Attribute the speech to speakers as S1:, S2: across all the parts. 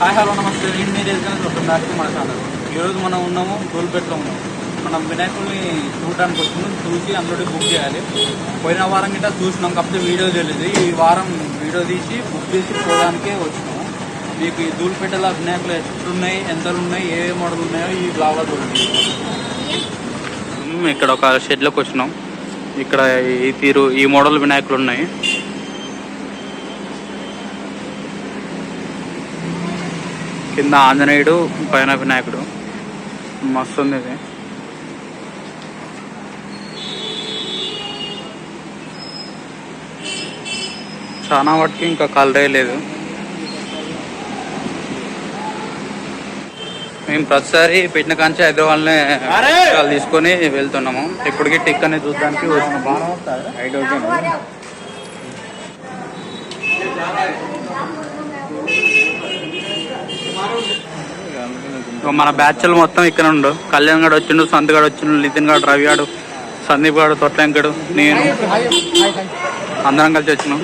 S1: Hi hello నమస్తే. నేను మీరు ఎదుగుతుంది ఒక బ్యాక్ మన ఛానల్. ఈరోజు మనం ఉన్నాము గోల్పేటలో ఉన్నాము. మనం వినాయకుడిని చూడడానికి వచ్చినాం. చూసి అందులో బుక్ చేయాలి. పోయిన వారం గిట్ట చూసినాం కాకపోతే వీడియో తెలియదు. ఈ వారం వీడియో తీసి బుక్ చేసి పోవడానికే వచ్చినాము. మీకు ఈ ధూల్పేటలో వినాయకులు ఎట్లున్నాయి ఎంతలు ఉన్నాయి ఏ ఏ మోడల్ ఉన్నాయో ఈ బ్లాగ్లో చూడండి. ఇక్కడ ఒక షెడ్లోకి వచ్చినాం. ఇక్కడ ఈ తీరు ఈ మోడల్ వినాయకులు ఉన్నాయి. కింద ఆంజనేయుడు పైన వినాయకుడు. మస్తు ఉంది ఇది చాలా వాటికి ఇంకా కలరే లేదు. మేము ప్రతిసారి పెట్టిన కాంచి హైదరాబాద్నే విగ్రహాలు తీసుకొని వెళ్తున్నాము. ఇప్పటికీ టిక్ అనేది చూడడానికి వచ్చినాము ఐదు ఓకే ఇక మన బ్యాచ్లు మొత్తం ఇక్కడ ఉండు. కళ్యాణ్ గడు వచ్చిండు సంత్ గడు వచ్చిండు నితిన్ గడు రవి గాడు సందీప్ గడు తొట్లంకడు నేను. అందరం కలిసి వచ్చినాం.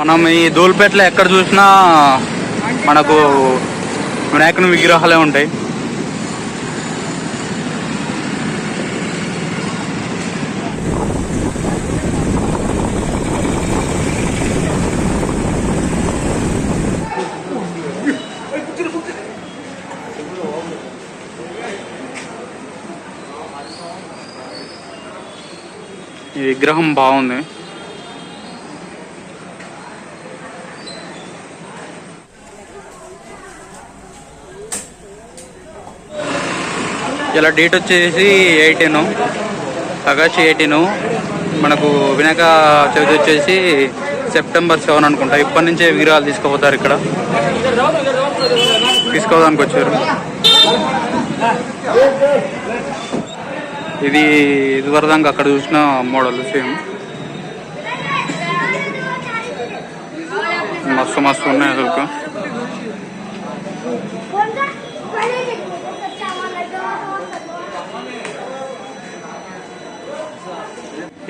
S1: మనం ఈ ధూల్పేటలో ఎక్కడ చూసినా మనకు వినాయకుని విగ్రహాలే ఉంటాయి. విగ్రహం బాగుంది. ఇలా డేట్ వచ్చేసి ఎయిటీన్ ఆగస్ట్ ఎయిటీన్ మనకు వినాయక చవితి వచ్చేసి సెప్టెంబర్ సెవెన్ అనుకుంటా. ఇప్పటి నుంచే విగ్రహాలు తీసుకుపోతారు ఇక్కడ. తీసుకోవడానికి వచ్చారు. ఇది ఇదివరదాకా అక్కడ చూసిన మోడల్ సేమ్. మస్తు మస్తు ఉన్నాయి అసలు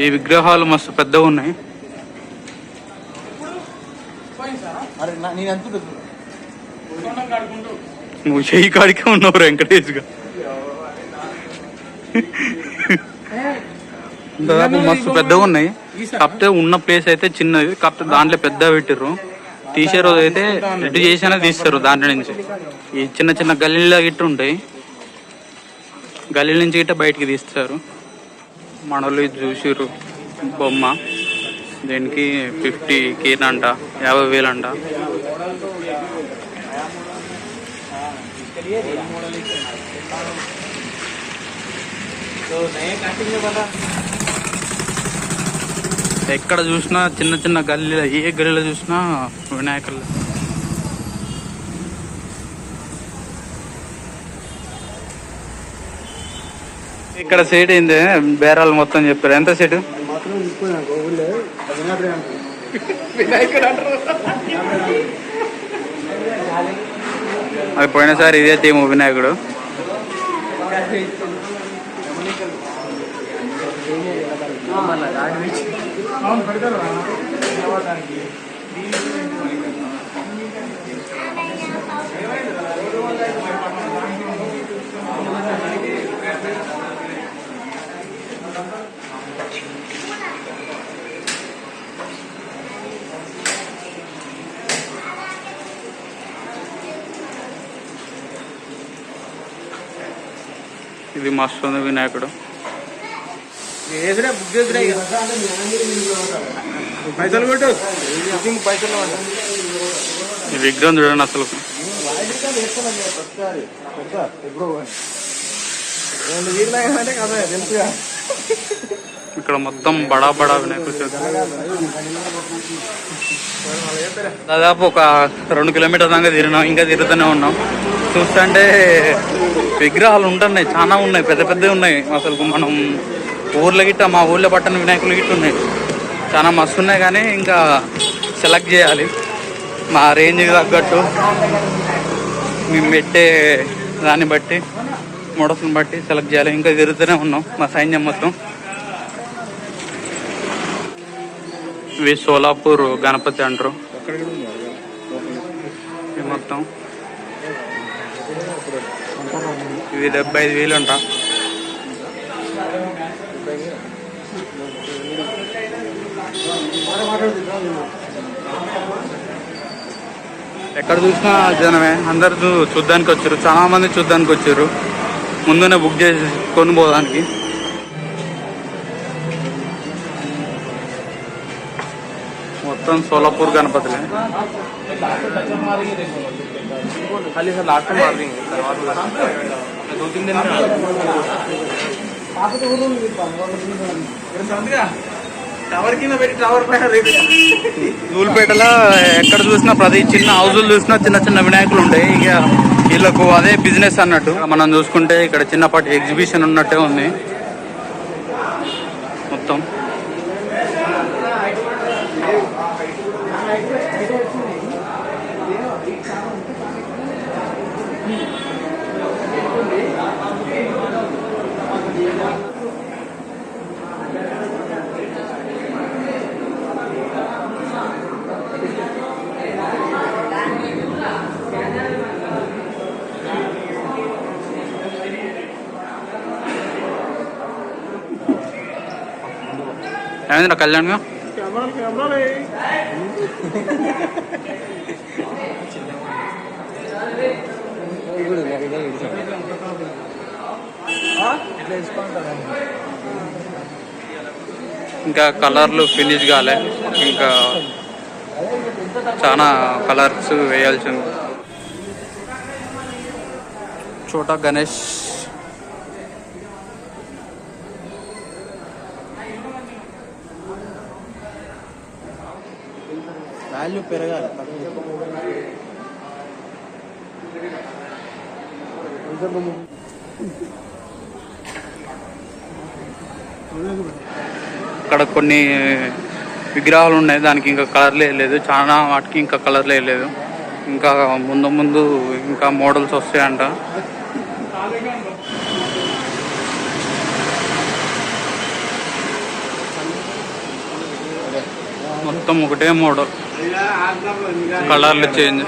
S1: ఈ విగ్రహాలు మస్తు పెద్దగా ఉన్నాయి. నువ్వు చెయ్యి కాడికే ఉన్నావు వెంకటేష్గా. దాదాపు మస్తు పెద్దగా ఉన్నాయి. కాకపోతే ఉన్న ప్లేస్ అయితే చిన్నది కాకపోతే దాంట్లో పెద్ద పెట్టిర్రు. తీసే రోజు అయితే ఎటు చేసినా తీస్తారు దాంట్లో నుంచి. ఈ చిన్న చిన్న గల్లీలో గిట్ట ఉంటాయి. గల్లీ నుంచి గిట్ట బయటికి తీస్తారు. మనోళ్ళు ఇది చూసిర్రు. బొమ్మ. దీనికి ఫిఫ్టీ కేన్ అంట యాభై వేలు అంట. ఎక్కడ చూసినా చిన్న చిన్న గల్లీలో ఏ గల్లీలో చూసినా వినాయకులు. ఇక్కడ సీట్ అయింది బేరాలు మొత్తం చెప్పారు. ఎంత సీటు అది పోయినసారి ఇదే టీము వినాయకుడు. ఇది మస్తు ఉంది వినాయకుడు.
S2: బుక్. పైసలు కొట్టు బుకింగ్ పైసలు.
S1: ఈ విగ్రహం చూడండి అసలు ఇక్కడ మొత్తం బడా బడా వినాయకుడు. దాదాపు ఒక రెండు కిలోమీటర్ దాకా తిరిగినాం ఇంకా తిరుగుతూనే ఉన్నాం చూస్తుంటే విగ్రహాలు ఉంటున్నాయి చాలా ఉన్నాయి పెద్ద పెద్దవి ఉన్నాయి అసలు మనం ఊర్లో గిట్ట మా ఊర్లో పట్టణ వినాయకులు గిట్ట ఉన్నాయి. చాలా మస్తు ఉన్నాయి కానీ ఇంకా సెలెక్ట్ చేయాలి. మా రేంజ్కి తగ్గట్టు మేము పెట్టే దాన్ని బట్టి మోడల్స్ని బట్టి సెలెక్ట్ చేయాలి. ఇంకా తిరుగుతూనే ఉన్నాం మా సైన్యం మొత్తం. ఇవి సోలాపూర్ గణపతి అంటారు. మొత్తం. ఇవి డెబ్బై ఐదు వేలు ఉంటా ఎక్కడ చూసినా జనమే. అందరు చూడ్డానికి వచ్చారు. చాలా మంది చూడ్డానికి వచ్చారు. ముందునే బుక్ చేసి కొనుపోదానికి మొత్తం సోలాపూర్ గణపతిలే.
S2: లాస్ట్ మార్నింగ్
S1: ఊల్పేటలో ఎక్కడ చూసినా ప్రతి చిన్న హౌజులు చూసినా చిన్న చిన్న వినాయకులు ఉంటాయి. ఇక వీళ్ళకు అదే బిజినెస్ అన్నట్టు. మనం చూసుకుంటే ఇక్కడ చిన్నపాటి ఎగ్జిబిషన్ ఉన్నట్టే ఉంది. ఏమైంది కళ్యాణ్గా ఇంకా కలర్లు ఫినిష్ కాలే. ఇంకా చాలా కలర్స్ వేయాల్సి ఉంది. చోటా గణేష్
S2: వాల్యూ పెరగాలి.
S1: ఇక్కడ కొన్ని విగ్రహాలు ఉన్నాయి దానికి ఇంకా కలర్లే వేయలేదు చాలా వాటికి ఇంకా కలర్లే వేయలేదు ఇంకా ముందు ముందు ఇంకా మోడల్స్ వస్తాయంట. మొత్తం ఒకటే మోడల్ కలర్లు చేంజ్.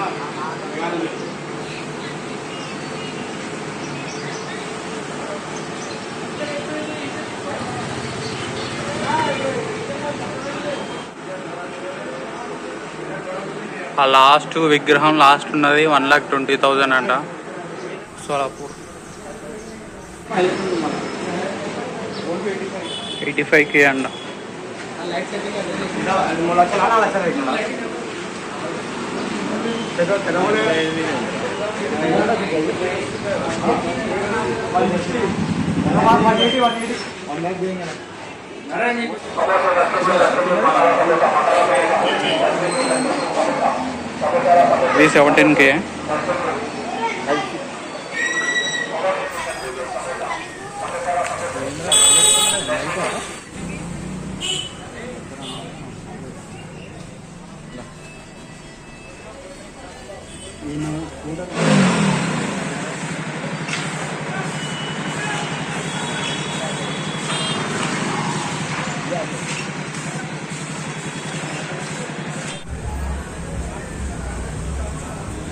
S1: ఆ లాస్ట్ విగ్రహం లాస్ట్ ఉన్నది వన్ లాక్ ట్వంటీ థౌజండ్ అంట. సోలాపూర్. ఎయిటీ ఫైవ్ కే అంట.
S2: మూడు లక్షలు నాలుగు లక్షలు అవుతుందా? పెద్ద- పెద్ద model. One
S1: eighty, one eighty. Three seventeen K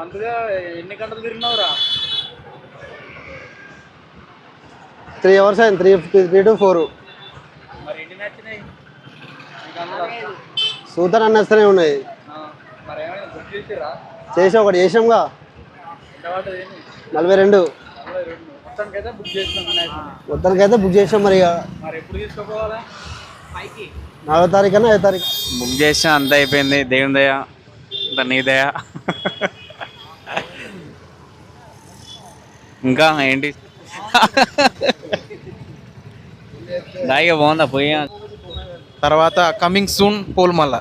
S1: అందుగా ఎన్ని గంటలు తిరిగినావురా
S2: త్రీ అవర్స్ అయింది. Three
S1: three to four?
S3: సూతర్ అన్న వస్తూనే ఉన్నాయి
S1: ఆ, మరి ఏమైనా బుక్ చేసిరా?
S3: చేసి ఒకటి చేసాంగా? నలభై రెండు.
S1: మొత్తానికైతే బుక్
S3: చేసాం మరి నాలుగో తారీఖు అన్న ఐదో తారీఖు
S4: బుక్ చేసిన అంత అయిపోయింది. దేవుని దయ అంత నీ దయ. ఇంకా ఏంటి? దాయిగా బాగుందా పోయా?
S2: తర్వాత కమింగ్ సూన్ పోల్మల్ల.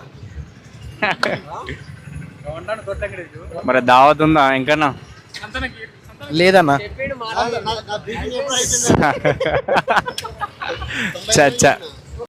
S4: మరి దావత్ ఉందా? ఇంకన్నా?
S2: లేదన్నా.
S4: చచ్చా.